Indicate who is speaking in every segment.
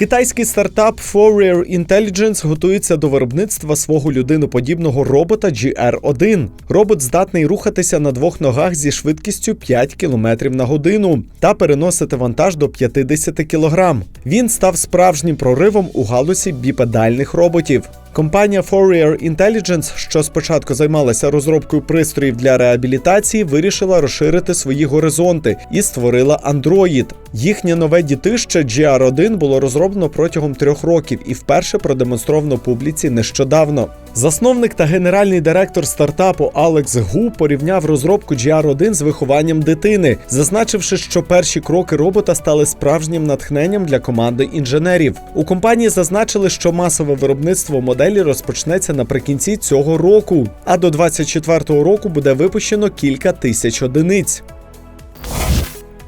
Speaker 1: Китайський стартап Fourier Intelligence готується до виробництва свого людиноподібного робота GR1. Робот здатний рухатися на двох ногах зі швидкістю 5 км на годину та переносити вантаж до 50 кг. Він став справжнім проривом у галузі біпедальних роботів. Компанія Fourier Intelligence, що спочатку займалася розробкою пристроїв для реабілітації, вирішила розширити свої горизонти і створила Android. Їхнє нове дітище GR1 було розроблено протягом трьох років і вперше продемонстровано публіці нещодавно. Засновник та генеральний директор стартапу Алекс Гу порівняв розробку GR1 з вихованням дитини, зазначивши, що перші кроки робота стали справжнім натхненням для команди інженерів. У компанії зазначили, що масове виробництво моделі розпочнеться наприкінці цього року, а до 2024 року буде випущено кілька тисяч одиниць.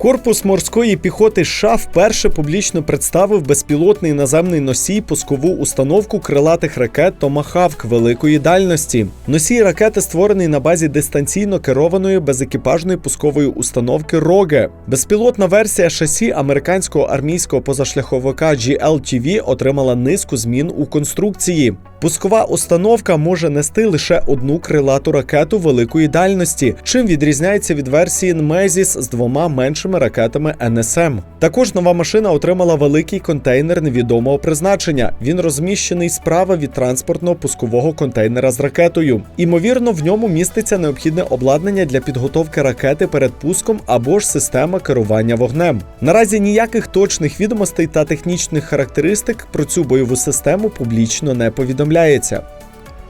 Speaker 1: Корпус морської піхоти США вперше публічно представив безпілотний наземний носій пускову установку крилатих ракет Томахавк великої дальності. Носій ракети створений на базі дистанційно керованої безекіпажної пускової установки Роге. Безпілотна версія шасі американського армійського позашляховика GLTV отримала низку змін у конструкції. Пускова установка може нести лише одну крилату ракету великої дальності, чим відрізняється від версії Nmesis з двома меншими ракетами NSM. Також нова машина отримала великий контейнер невідомого призначення. Він розміщений справа від транспортного пускового контейнера з ракетою. Імовірно, в ньому міститься необхідне обладнання для підготовки ракети перед пуском або ж система керування вогнем. Наразі ніяких точних відомостей та технічних характеристик про цю бойову систему публічно не повідомляється.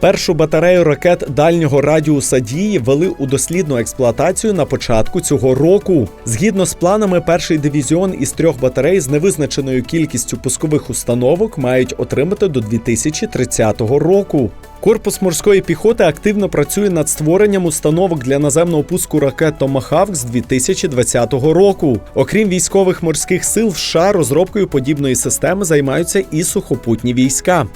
Speaker 1: Першу батарею ракет дальнього радіуса дії вели у дослідну експлуатацію на початку цього року. Згідно з планами, перший дивізіон із трьох батарей з невизначеною кількістю пускових установок мають отримати до 2030 року. Корпус морської піхоти активно працює над створенням установок для наземного пуску ракет Томахавк з 2020 року. Окрім військових морських сил, в США розробкою подібної системи займаються і сухопутні війська.